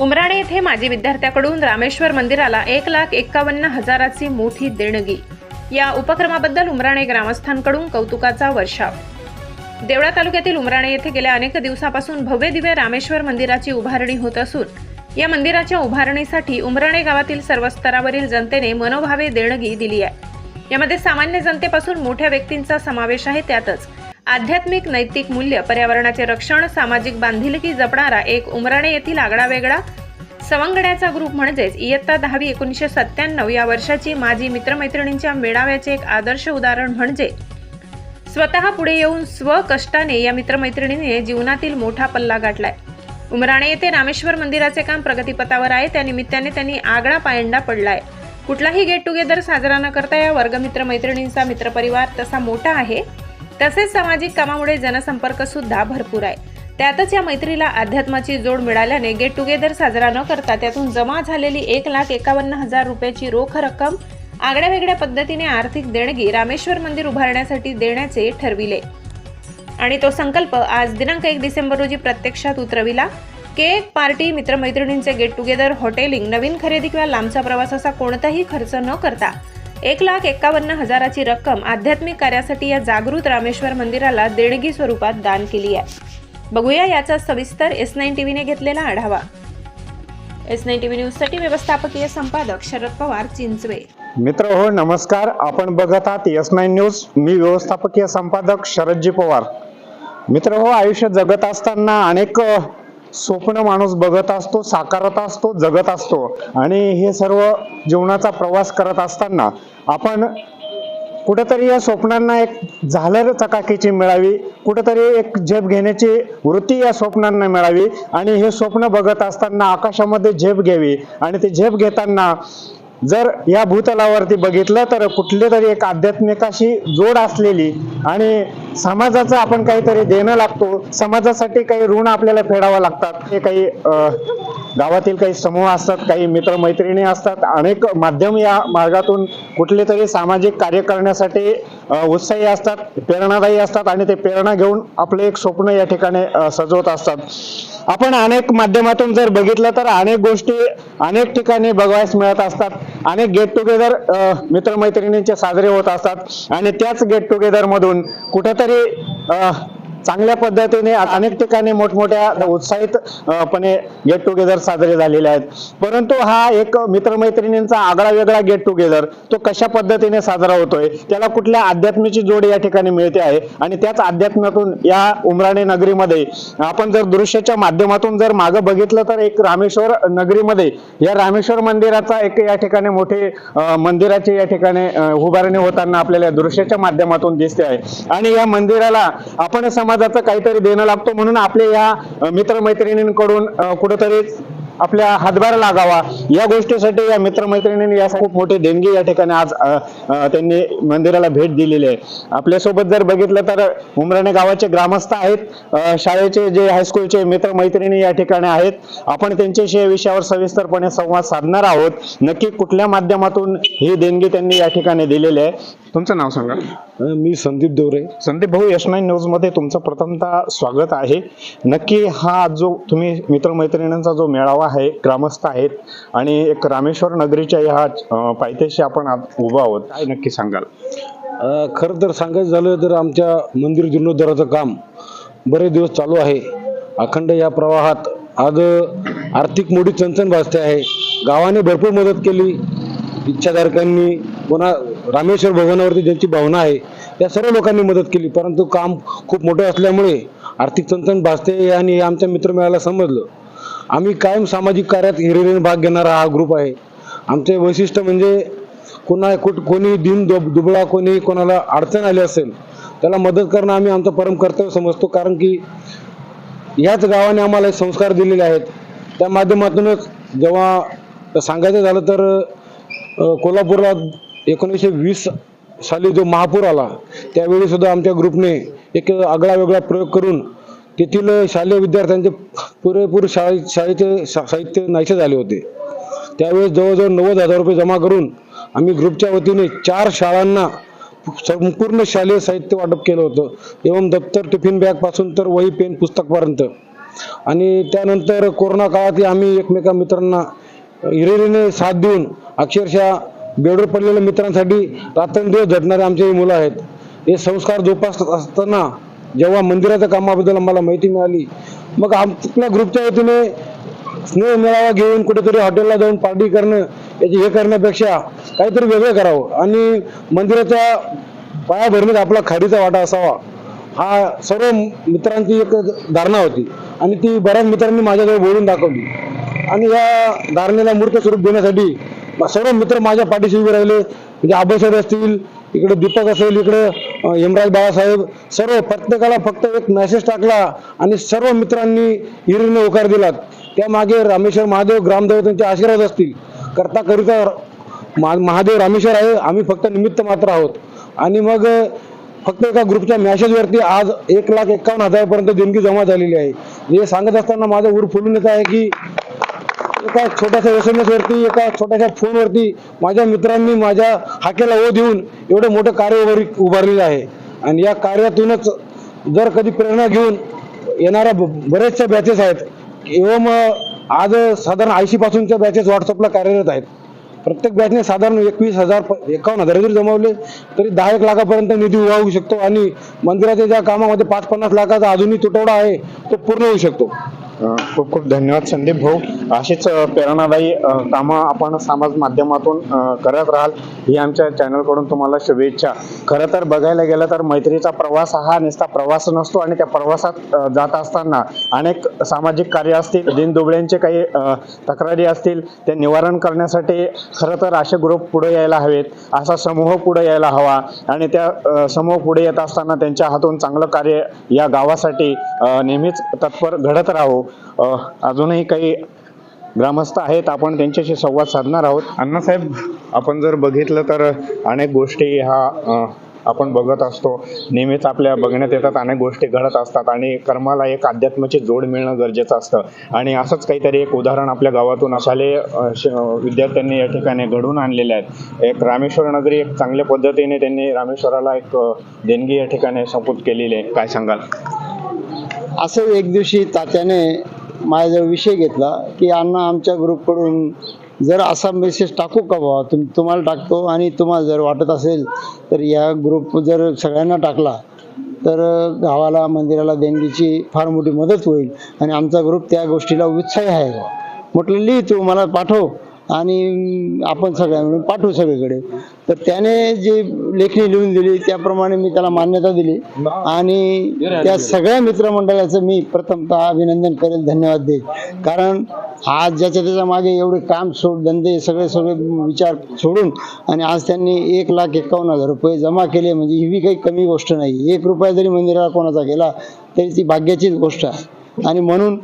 उमराणे येथे माजी विद्यार्थ्याकडून रामेश्वर मंदिराला एक लाख एक्कावन्न हजाराची मोठी देणगी. या उपक्रमाबद्दल उमराणे ग्रामस्थांकडून कौतुकाचा वर्षाव. देवळा तालुक्यातील उमराणे येथे गेल्या अनेक दिवसापासून भव्य दिव्य रामेश्वर मंदिराची उभारणी होत असून या मंदिराच्या उभारणीसाठी उमराणे गावातील सर्व स्तरावरील जनतेने मनोभावे देणगी दिली आहे. यामध्ये सामान्य जनतेपासून मोठ्या व्यक्तींचा समावेश आहे त्यातच आध्यात्मिक नैतिक मूल्य पर्यावरणाचे रक्षण सामाजिक बांधिलकी जपणारा एक उमराणे येथील आगळा वेगळा सवंगड्याचा ग्रुप म्हणजेच इयत्ता दहावी एकोणीसशे सत्त्याण्णव या वर्षाची माजी मित्रमैत्रिणींच्या मेळाव्याचे एक आदर्श उदाहरण म्हणजे स्वतः पुढे येऊन स्वकष्टाने या मित्रमैत्रिणीने जीवनातील मोठा पल्ला गाठलाय. उमराणे येथे रामेश्वर मंदिराचे काम प्रगतीपथावर आहे त्या निमित्ताने त्यांनी आगळा पायंडा पडलाय. कुठलाही गेट टुगेदर साजरा न करता या वर्गमित्र मैत्रिणींचा मित्रपरिवार तसा मोठा आहे. तसेच सामाजिक कामामुळे जनसंपर्क सुद्धा भरपूर आहे. त्यातच या मैत्रीला अध्यात्माची जोड मिळाल्याने गेट टुगेदर साजरा न करता त्यातून जमा झालेली एक लाख एकावन्न हजार रुपयाची रोख रक्कम आगळ्या वेगळ्या पद्धतीने आर्थिक देणगी रामेश्वर मंदिर उभारण्यासाठी देण्याचे ठरविले. आणि तो संकल्प आज दिनांक एक डिसेंबर रोजी प्रत्यक्षात उतरविला. केक पार्टी मित्रमैत्रिणींचे गेट टुगेदर हॉटेलिंग नवीन खरेदी किंवा लांबचा प्रवास असा कोणताही खर्च न करता एक लाख एक्कावन्न हजाराची रक्कम आध्यात्मिक कार्यासाठी या जागृत रामेश्वर मंदिराला देणगी स्वरूपात दान केली आहे. बघूया याचा सविस्तर एस नाईन टी व्हीने घेतलेला आढावा. एस नाईन टी व्ही न्यूजसाठी व्यवस्थापकीय संपादक शरद पवार चिंचवे. मित्र हो नमस्कार. आपण बघत आहात एस नाईन न्यूज. मी व्यवस्थापकीय संपादक शरदजी पवार. मित्र हो आयुष्य जगत असताना अनेक स्वप्न माणूस बघत असतो साकारत असतो जगत असतो. आणि हे सर्व जीवनाचा प्रवास करत असताना आपण कुठेतरी या स्वप्नांना एक झालर चकाकीची मिळावी कुठेतरी एक झेप घेण्याची वृत्ती या स्वप्नांना मिळावी आणि हे स्वप्न बघत असताना आकाशामध्ये झेप घ्यावी. आणि ते झेप घेताना जर या भूतलावरती बघितलं तर कुठली तरी एक आध्यात्मिकाशी जोड असलेली आणि समाजाचं आपण काहीतरी देणं लागतो. समाजासाठी काही ऋण आपल्याला फेडावं लागतात. हे काही गावातील काही समूह असतात काही मित्रमैत्रिणी असतात. अनेक माध्यम या मार्गातून कुठले तरी सामाजिक कार्य करण्यासाठी उत्साही असतात प्रेरणादायी असतात आणि ते प्रेरणा घेऊन आपलं एक स्वप्न या ठिकाणी सजवत असतात. आपण अनेक माध्यमातून जर बघितलं तर अनेक गोष्टी अनेक ठिकाणी बघायस मिळत असतात. अनेक गेट टुगेदर मित्रमैत्रिणींचे साजरे होत असतात. आणि त्याच गेट टुगेदर मधून कुठेतरी अ, चांगल्या पद्धतीने अनेक ठिकाणी मोठमोठ्या उत्साहित पणे गेट टुगेदर साजरे झालेले आहेत. परंतु हा एक मित्रमैत्रिणींचा आगळा वेगळा गेट टुगेदर तो कशा पद्धतीने साजरा होतोय त्याला कुठल्या अध्यात्माची जोड या ठिकाणी मिळते आहे आणि त्याच अध्यात्मातून या उमराणे नगरीमध्ये आपण जर दृश्याच्या माध्यमातून जर मागं बघितलं तर एक रामेश्वर नगरीमध्ये या रामेश्वर मंदिराचा एक या ठिकाणी मोठे मंदिराचे मंदिराची या ठिकाणी उभारणी होताना आपल्याला दृश्याच्या माध्यमातून दिसते आहे. आणि या मंदिराला आपण समाजाचं काहीतरी देणं लागतो म्हणून आपल्या या मित्रमैत्रिणींकडून अ, कुठेतरी आपल्या हातभार लागावा. या गोष्टीसाठी या मित्रमैत्रिणींनी या खूप मोठी देणगी या ठिकाणी आज त्यांनी मंदिराला भेट दिलेली आहे. आपल्यासोबत जर बघितलं तर उमराणे गावाचे ग्रामस्थ आहेत. शाळेचे जे हायस्कूलचे मित्रमैत्रिणी या ठिकाणी आहेत. आपण त्यांच्याशी या विषयावर सविस्तरपणे संवाद साधणार आहोत. नक्की कुठल्या माध्यमातून ही देणगी त्यांनी या ठिकाणी दिलेली आहे? तुमचं नाव सांगा. मी संदीप देवरे. संदीप भाऊ यश नाईन न्यूजमध्ये तुमचं प्रथमतः स्वागत आहे. नक्की हा जो तुम्ही मित्रमैत्रिणींचा जो मेळावा आहे ग्रामस्थ आहेत आणि एक रामेश्वर नगरीच्या ह्या अं, पायथ्याशी आपण आज उभा आहोत. काय नक्की सांगाल? खरं तर सांगायचं झालं तर आमच्या मंदिर जीर्णोद्धाराचं काम बरेच दिवस चालू आहे. अखंड या प्रवाहात आज आर्थिक मोठी चणचण भासते आहे. गावाने भरपूर मदत केली. इच्छाधारकांनी पुन्हा रामेश्वर भवनावरती ज्यांची भावना आहे त्या सर्व लोकांनी मदत केली. परंतु काम खूप मोठं असल्यामुळे आर्थिक चणचण भासते आणि हे आमच्या मित्रमेळाला समजलं. आम्ही कायम सामाजिक कार्यात हिरिरीने भाग घेणारा हा ग्रुप आहे. आमचे वैशिष्ट्य म्हणजे कोणा कुठ कोणी दिन दुब- दुबळा कोणी कोणाला अडचण आली असेल त्याला मदत करणं आम्ही आमचं परम कर्तव्य समजतो. कारण की याच गावाने आम्हाला संस्कार दिलेले आहेत. त्या माध्यमातूनच जेव्हा सांगायचं झालं तर कोल्हापूरला एकोणीसशे वीस साली जो महापूर आला त्यावेळी सुद्धा आमच्या ग्रुपने एक आगळा वेगळा प्रयोग करून तेथील शालेय विद्यार्थ्यांचे पुरेपूर शाळे शाळेचे साहित्य नाहीसे झाले होते. त्यावेळेस जवळजवळ नव्वद हजार रुपये जमा करून आम्ही ग्रुपच्या वतीने चार शाळांना संपूर्ण शालेय साहित्य वाटप केलं होतं. एवं दप्तर टिफिन बॅगपासून तर वही पेन पुस्तकपर्यंत. आणि त्यानंतर कोरोना काळातही आम्ही एकमेका मित्रांना हिरेरीने साथ देऊन अक्षरशः बेडवर पडलेल्या मित्रांसाठी रात्रंदिवस झटणारे आमचे हे मुलं आहेत. हे संस्कार जोपासत असताना जेव्हा मंदिराच्या कामाबद्दल आम्हाला माहिती मिळाली मग आपल्या ग्रुपच्या वतीने स्नेह मेळावा घेऊन कुठेतरी हॉटेलला जाऊन पार्टी करणं याची हे करण्यापेक्षा काहीतरी वेगळं करावं आणि मंदिराच्या पायाभरणीत आपला खाडीचा वाटा असावा हा सर्व मित्रांची एक धारणा होती आणि ती बऱ्याच मित्रांनी माझ्याजवळ बोलून दाखवली. आणि या धारणेला मूर्त स्वरूप देण्यासाठी सर्व मित्र माझ्या पाठीशी उभे राहिले. म्हणजे आबासाहेब असतील इकडे दीपक असेल इकडे यमराज बाळासाहेब सर्व प्रत्येकाला फक्त एक मेसेज टाकला आणि सर्व मित्रांनी हिरीने होकार दिलात. त्यामागे रामेश्वर महादेव ग्रामदेवतांचे आशीर्वाद असतील. करता करिता महादेव रामेश्वर आहे आम्ही फक्त निमित्त मात्र आहोत. आणि मग फक्त एका ग्रुपच्या मॅसेजवरती आज एक लाख एक्कावन्न हजारपर्यंत देणगी जमा झालेली आहे. हे सांगत असताना माझं ऊर फुलून येत आहे की एका छोट्याशा एस एम एस वरती एका छोट्याशा फोनवरती माझ्या मित्रांनी माझ्या हाकेला ओ देऊन एवढं मोठं कार्य उभारी उभारलेलं आहे. आणि या कार्यातूनच जर कधी प्रेरणा घेऊन येणाऱ्या ब- बऱ्याचशा बॅचेस आहेत. एवम आज साधारण ऐंशीपासूनच्या बॅचेस व्हॉट्सअपला कार्यरत आहेत. प्रत्येक बॅचने साधारण एकवीस हजार एकावन्न हजार जरी जमवले तरी दहा एक लाखापर्यंत निधी उभा होऊ शकतो आणि मंदिराच्या ज्या कामामध्ये पाच पन्नास लाखाचा अजूनही तुटवडा आहे तो पूर्ण होऊ शकतो. खूप खूप धन्यवाद संदीप भाऊ. अशीच प्रेरणादायी कामं आपण समाज माध्यमातून करत राहाल ही आमच्या चॅनलकडून तुम्हाला शुभेच्छा. खरं तर बघायला गेलं तर मैत्रीचा प्रवास हा नुसता प्रवास नसतो आणि त्या प्रवासात जात असताना अनेक सामाजिक कार्य असतील दिनदुबळ्यांचे काही तक्रारी असतील ते निवारण करण्यासाठी खरं तर असे ग्रुप पुढे यायला हवेत असा समूह पुढे यायला हवा आणि त्या समूह पुढे येत असताना त्यांच्या हातून चांगलं कार्य या गावासाठी नेहमीच तत्पर घडत राहू. अजूनही काही ग्रामस्थ आहेत आपण त्यांच्याशी संवाद साधणार आहोत. अण्णासाहेब आपण जर बघितलं तर अनेक गोष्टी ह्या आपण बघत असतो. नेहमीच आपल्या बघण्यात येतात अनेक गोष्टी घडत असतात आणि कर्माला एक अध्यात्माची जोड मिळणं गरजेचं असतं. आणि असंच काहीतरी एक उदाहरण आपल्या गावातून असाले श- विद्यार्थ्यांनी या ठिकाणी घडवून आणलेले आहेत. एक रामेश्वर नगरी एक चांगल्या पद्धतीने त्यांनी रामेश्वराला एक देणगी या ठिकाणी संपूत केलेली आहे. काय सांगाल? असं एक दिवशी तात्याने माझ्याजवळ विषय घेतला की अण्णा आमच्या ग्रुपकडून जर असा मेसेज टाकू का बाबा तुम तुम्हाला टाकतो आणि तुम्हाला जर वाटत असेल तर या ग्रुप जर सगळ्यांना टाकला तर गावाला मंदिराला देणगीची फार मोठी मदत होईल आणि आमचा ग्रुप त्या गोष्टीला उत्साही आहे म्हटलं लिही तू मला पाठव. आणि आपण सगळ्या मिळून पाठवू सगळीकडे. तर त्याने जी लेखणी लिहून दिली त्याप्रमाणे मी त्याला मान्यता दिली. आणि त्या सगळ्या मित्रमंडळाचं मी प्रथमतः अभिनंदन करेल धन्यवाद देईल. कारण आज ज्याच्या त्याच्यामागे एवढे काम सोड धंदे सगळे सगळे विचार सोडून आणि आज त्यांनी एक लाख एकावन्न हजार रुपये जमा केले म्हणजे ही बी काही कमी गोष्ट नाही. एक रुपया जरी मंदिराला कोणाचा गेला तरी ती भाग्याचीच गोष्ट आहे. आणि म्हणून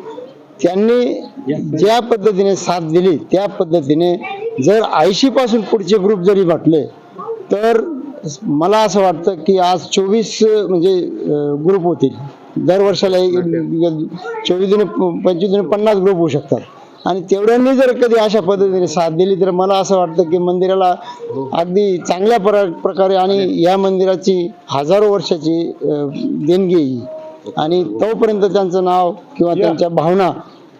त्यांनी ज्या पद्धतीने साथ दिली त्या पद्धतीने जर ऐंशी पासून पुढचे ग्रुप जरी म्हटले तर मला असं वाटतं की आज चोवीस म्हणजे ग्रुप होतील. दर वर्षाला चोवीस दिने पंचवीस दिने पन्नास ग्रुप होऊ शकतात. आणि तेवढ्यांनी जर कधी अशा पद्धतीने साथ दिली तर मला असं वाटतं की मंदिराला अगदी चांगल्या प्र- प्रकारे आणि या मंदिराची हजारो वर्षाची देणगी ही. आणि तोपर्यंत त्यांचं नाव किंवा त्यांच्या भावना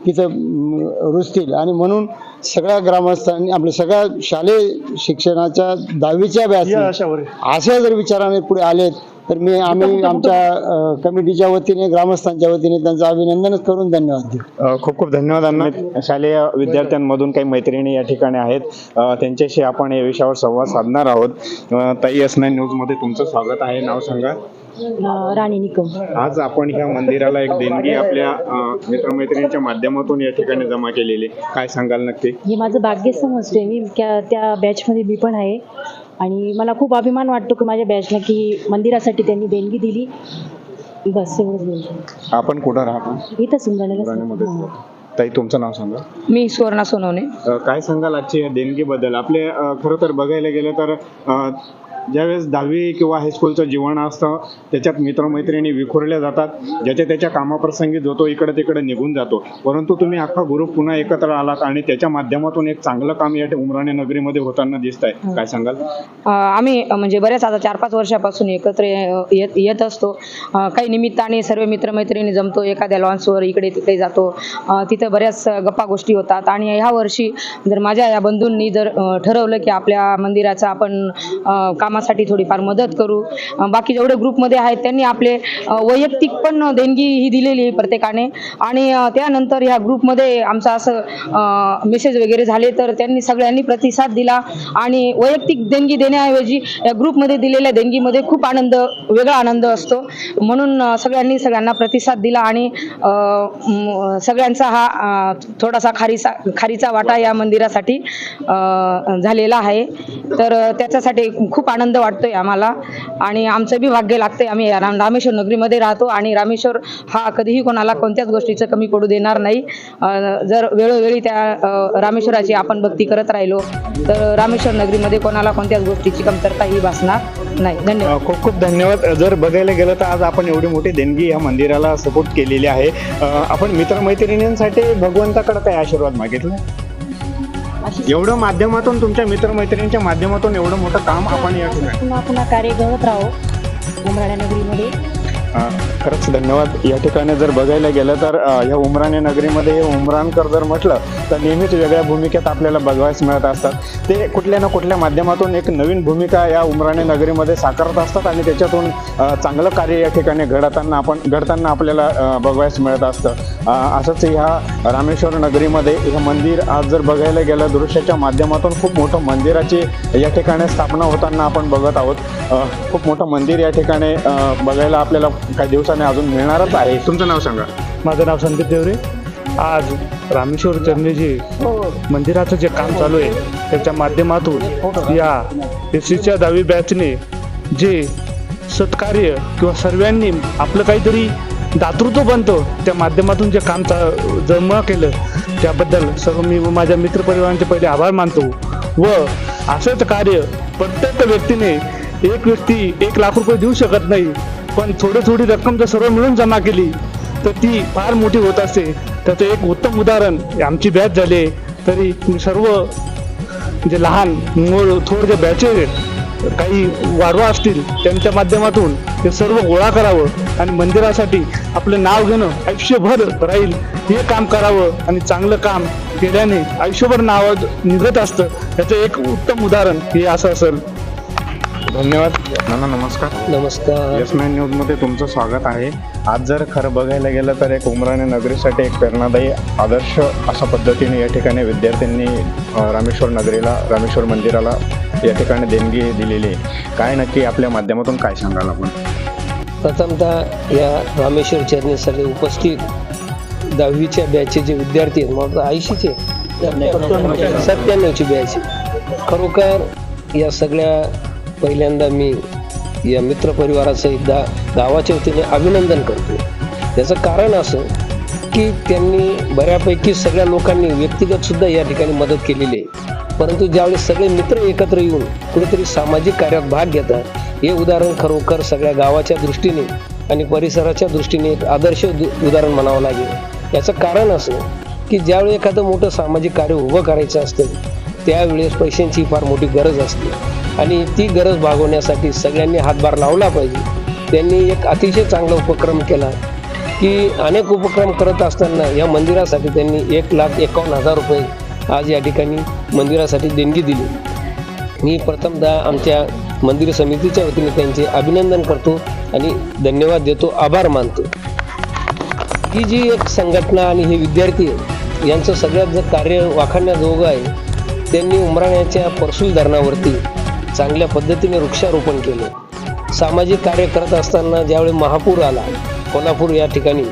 तिथं रुजतील. आणि म्हणून सगळ्या ग्रामस्थांनी आपल्या सगळ्या शालेय शिक्षणाच्या दहावीच्या बॅच अशा जर विचाराने पुढे आलेत तर मी आम्ही आमच्या कमिटीच्या वतीने ग्रामस्थांच्या वतीने त्यांचं अभिनंदनच करून धन्यवाद देऊ. खूप खूप धन्यवाद शालेय विद्यार्थ्यांमधून काही मैत्रिणी या ठिकाणी आहेत. त्यांच्याशी आपण या विषयावर संवाद साधणार आहोत. ताई एस नाईन न्यूजमध्ये तुमचं स्वागत आहे. नाव सांगा. राणी निकम. आज आपण ह्या मंदिराला एक देणगी आपल्या अ, मित्रमैत्रिणींच्या माध्यमातून या ठिकाणी जमा केलेली काय सांगाल नक्की? हे माझं भाग्य समजते मी त्या त्या बॅचमध्ये मी पण आहे. आणि मला खूप अभिमान वाटतो की माझ्या बॅचला की मंदिरासाठी त्यांनी देणगी दिली. बस एवढंच बोलतो आपण कुठं राहतो? इथं पुराण्यामध्ये ताई तुमचं नाव सांगा. मी सुवर्णा सोनवणे. अ, काय सांगाल आजची या देणगीबद्दल? आपले अ, खरं तर बघायला गेलं तर अ, ज्यावेळेस दहावी किंवा हायस्कूलचं जीवन असतं त्याच्यात मित्रमैत्रिणी विखुरल्या जातात ज्याच्या त्याच्या कामाप्रसंगी जो तो इकडे तिकडे निघून जातो. परंतु तुम्ही अख्खा ग्रुप पुन्हा एकत्र आलात आणि त्याच्या माध्यमातून एक चांगलं काम या उमराणे नगरीमध्ये होताना दिसत आहे काय सांगाल? आम्ही म्हणजे बऱ्याच आता चार पाच वर्षापासून एकत्र येत असतो. काही निमित्ताने सर्व मित्रमैत्रिणी जमतो एखाद्या लॉन्सवर इकडे तिकडे जातो. तिथं बऱ्याच गप्पा गोष्टी होतात. आणि ह्या वर्षी जर माझ्या या बंधूंनी जर ठरवलं की आपल्या मंदिराचं आपण अ, कामासाठी थोडीफार मदत करू. बाकी जेवढे ग्रुपमध्ये आहेत त्यांनी आपले वैयक्तिक पण देणगी ही दिलेली आहे प्रत्येकाने. आणि त्यानंतर ह्या ग्रुपमध्ये आमचा असं मेसेज वगैरे झाले तर त्यांनी सगळ्यांनी प्रतिसाद दिला. आणि वैयक्तिक देणगी देण्याऐवजी या ग्रुपमध्ये दिलेल्या देणगीमध्ये खूप आनंद वेगळा आनंद असतो. म्हणून सगळ्यांनी सगळ्यांना प्रतिसाद दिला आणि सगळ्यांचा हा थोडासा खारीचा खारीचा वाटा या मंदिरासाठी झालेला आहे. तर त्याच्यासाठी खूप आनंद आनंद वाटतोय आम्हाला. आणि आमचं बी भाग्य लागतंय. आम्ही राम रामेश्वर नगरीमध्ये राहतो आणि रामेश्वर हा कधीही कोणाला कोणत्याच गोष्टीचं कमी पडू देणार नाही. जर वेळोवेळी त्या रामेश्वराची आपण भक्ती करत राहिलो तर रामेश्वर नगरीमध्ये कोणाला कोणत्याच गोष्टीची कमतरता ही भासणार नाही. धन्यवाद. खूप खूप धन्यवाद. जर बघायला गेलं तर आज आपण एवढी मोठी देणगी या मंदिराला सपोर्ट केलेली आहे. आपण मित्रमैत्रिणींसाठी भगवंताकडे काय आशीर्वाद मागितला? एवढं माध्यमातून तुमच्या मित्रमैत्रिणींच्या माध्यमातून एवढं मोठं काम आपण या ठिकाणी पुन्हा पुन्हा कार्य करत राहू. उमराड्या नगरीमध्ये. खरंच धन्यवाद. या ठिकाणी जर बघायला गेलं तर या ह्या नगरीमध्ये हे उमरानकर जर म्हटलं तर नेहमीच वेगळ्या भूमिकेत आपल्याला बघायला मिळत असतात. ते कुठल्या ना कुठल्या माध्यमातून एक नवीन भूमिका या उमराने नगरीमध्ये साकारत असतात आणि त्याच्यातून चांगलं कार्य या ठिकाणी घडताना आपण घडताना आपल्याला अ, मिळत असतं. असंच ह्या रामेश्वर नगरीमध्ये हे मंदिर आज जर बघायला गेलं दृश्याच्या माध्यमातून खूप मोठं मंदिराची या ठिकाणी स्थापना होताना आपण बघत आहोत. खूप मोठं मंदिर या ठिकाणी बघायला आपल्याला काही दिवसाने अजून मिळणारच आहे. तुमचं नाव सांगा. माझं नाव संदीप देवरे. आज रामेश्वर चरणीजी मंदिराचं जे काम चालू आहे त्याच्या माध्यमातून या एस सीच्या दहावी बॅचने जे सत्कार्य किंवा सर्वांनी आपलं काहीतरी दातृत्व बनतं त्या माध्यमातून जे काम चा जमा केलं त्याबद्दल सर्व मी व माझ्या मित्रपरिवारांचे पहिले आभार मानतो व असंच कार्य प्रत्येक व्यक्तीने एक व्यक्ती एक लाख रुपये देऊ शकत नाही पण थोडी थोडी रक्कम जर सर्व मिळून जमा केली तर ती फार मोठी होत असते. त्याचं एक उत्तम उदाहरण. आमची बॅच झाली तरी सर्व जे लहान मूळ थोर जे बॅचेस आहेत काही वाढवा असतील त्यांच्या माध्यमातून ते सर्व गोळा करावं आणि मंदिरासाठी आपलं नाव घेणं आयुष्यभर राहील. हे काम करावं आणि चांगलं काम केल्याने आयुष्यभर नाव निघत असतं. याचं एक उत्तम उदाहरण हे असं असेल. धन्यवाद. नाना नमस्कार. नमस्कार. यस नाईन न्यूजमध्ये तुमचं स्वागत आहे. आज जर खरं बघायला गेलं तर एक उमराणे नगरीसाठी एक प्रेरणादायी आदर्श अशा पद्धतीने या ठिकाणी विद्यार्थ्यांनी रामेश्वर नगरीला रामेश्वर मंदिराला या ठिकाणी देणगी दिलेली आहे. काय नक्की आपल्या माध्यमातून काय सांगाल आपण? प्रथमतः या रामेश्वर चरणी सगळे उपस्थित दहावीच्या बॅचचे जे विद्यार्थी आहेत मला ऐंशीचे सत्त्याण्णवची बॅच. खरोखर या सगळ्या पहिल्यांदा मी या मित्रपरिवाराचं एकदा गावाच्या वतीने अभिनंदन करतो. याचं कारण असं की त्यांनी बऱ्यापैकी सगळ्या लोकांनी व्यक्तिगत सुद्धा या ठिकाणी मदत केलेली आहे. परंतु ज्यावेळेस सगळे मित्र एकत्र येऊन कुठेतरी सामाजिक कार्यात भाग घेतात हे उदाहरण खरोखर सगळ्या गावाच्या दृष्टीने आणि परिसराच्या दृष्टीने एक आदर्श उदाहरण म्हणावं लागेल. याचं कारण असं की ज्यावेळी एखादं मोठं सामाजिक कार्य उभं करायचं असतं त्यावेळेस पैशांची फार मोठी गरज असते. आणि ती गरज भागवण्यासाठी सगळ्यांनी हातभार लावला पाहिजे. त्यांनी एक अतिशय चांगला उपक्रम केला की अनेक उपक्रम करत असताना या मंदिरासाठी त्यांनी एक लाख एकावन्न हजार रुपये आज या ठिकाणी मंदिरासाठी देणगी दिली. मी प्रथमतः आमच्या मंदिर समितीच्या वतीने त्यांचे अभिनंदन करतो आणि धन्यवाद देतो आभार मानतो. ही जी एक संघटना आणि हे विद्यार्थी यांचं सगळ्यात जर कार्य वाखाणण्याजोगं आहे त्यांनी उमराण्याच्या परसूल धरणावरती चांगल्या पद्धतीने वृक्षारोपण केले. सामाजिक कार्य करत असताना ज्यावेळी महापूर आला कोल्हापूर या ठिकाणी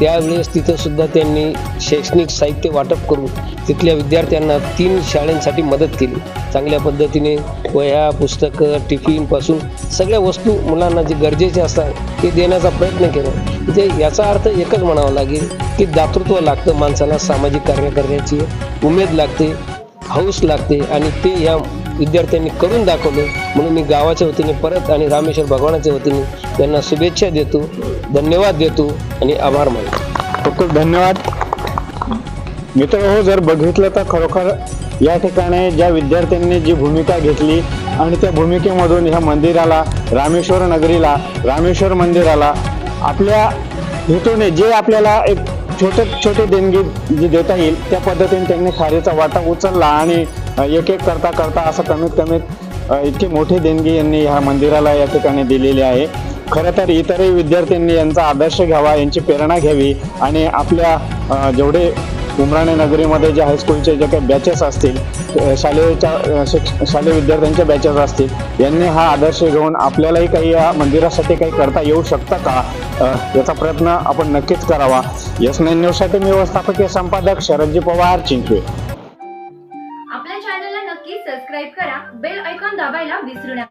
त्यावेळेस तिथंसुद्धा त्यांनी शैक्षणिक साहित्य वाटप करून तिथल्या विद्यार्थ्यांना तीन शाळेंसाठी मदत केली. चांगल्या पद्धतीने वह्या पुस्तकं टिफिनपासून सगळ्या वस्तू मुलांना जे गरजेचे असतात ते देण्याचा प्रयत्न केला. म्हणजे याचा अर्थ एकच म्हणावा लागेल की दातृत्व लागतं माणसाला सामाजिक कार्य करण्याची. उमेद लागते. हौस लागते आणि ते या विद्यार्थ्यांनी करून दाखवलं. म्हणून मी गावाच्या वतीने परत आणि रामेश्वर भगवानाच्या वतीने त्यांना शुभेच्छा देतो धन्यवाद देतो आणि आभार मानतो. खूप खूप धन्यवाद. मित्र हो जर बघितलं तर खरोखर या ठिकाणी ज्या विद्यार्थ्यांनी जी भूमिका घेतली आणि त्या भूमिकेमधून ह्या मंदिराला रामेश्वर नगरीला रामेश्वर मंदिराला आपल्या हेतूने जे आपल्याला एक छोटे छोटे देणगी जी देता येईल त्या पद्धतीने त्यांनी खारीचा वाटा उचलला आणि एक एक करता करता असं कमीत कमी इतकी मोठी देणगी यांनी ह्या मंदिराला या ठिकाणी दिलेली आहे. खरं तर इतरही विद्यार्थ्यांनी यांचा आदर्श घ्यावा यांची प्रेरणा घ्यावी आणि आपल्या जेवढे उमराणे नगरीमध्ये जे हायस्कूलचे जे काही बॅचेस असतील शालेयच्या शिक्ष शालेय विद्यार्थ्यांच्या बॅचेस असतील यांनी हा आदर्श घेऊन आपल्यालाही काही या मंदिरासाठी काही करता येऊ शकतं का? याचा प्रयत्न आपण नक्कीच करावा. यस नाईन न्यूजसाठी मी व्यवस्थापकीय संपादक शरदजी पवार चिंचवे.